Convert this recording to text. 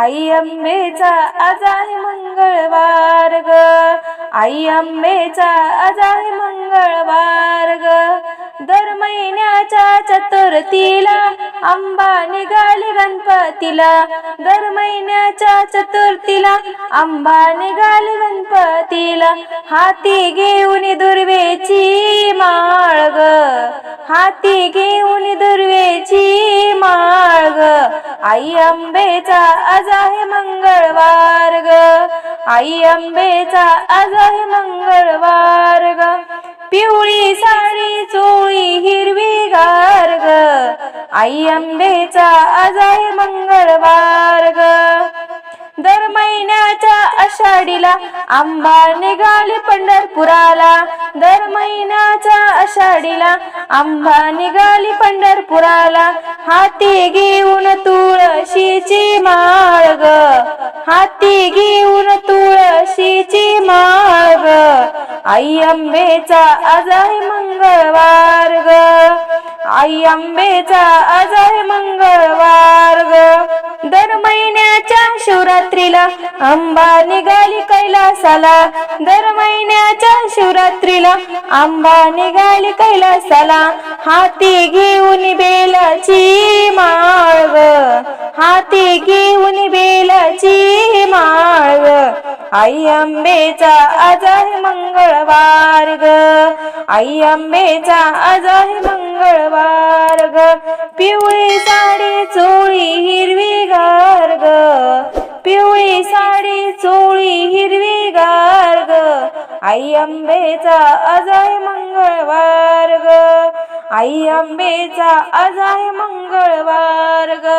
आई अंबेचा आज आहे मंगळवार ग. आई अंबेचा आज आहे मंगळवार ग. दर महिन्याच्या चतुर्थीला आंबा निघाली गणपतीला. दर महिन्याच्या चतुर्थीला आंबा निघाली गणपतीला. हाती घेऊन दुर्वेची माळ ग. हाती घेऊन दुर्वेची माळ आई अंबेचा आज आहे मंगळवार ग. आई अंबेचा आज आहे मंगळवार ग. पिवळी साडी चोळी हिरवी गार ग. आई अंबेचा आज आहे मंगळवार ग. दर महिन्याच्या आषाढीला आंबा निघाली पंढरपुराला. दर महिन्याच्या आषाढीला आंबा निघाली पंढरपुराला. हाती घेऊन तुळशीची माळ ग. हाती घेऊन तुळशीची माळ ग. आई अंबेचा आज आहे मंगळवार ग. आई अंबेचा आज आहे मंगळवार ग. दर महिन्याच्या शिवरात्रीला आंबा निघाली कैलासाला. दर यंदाच्या शिवरात्रीला आंबा निघाली कैलासाला. हाती घेऊन बेलाची माळव. हाती घेऊन बेलाची माळव. आई आंबेचा आज आहे मंगळवार ग. आई आंबेचा आज आहे मंगळवार ग. पिवळी साडी चोळी हिरवी गार ग. पिवळी साडी चोळी हिरवी आई अंबेचा अजय मंगळवार ग. आई अंबेचा अजय मंगळवार ग.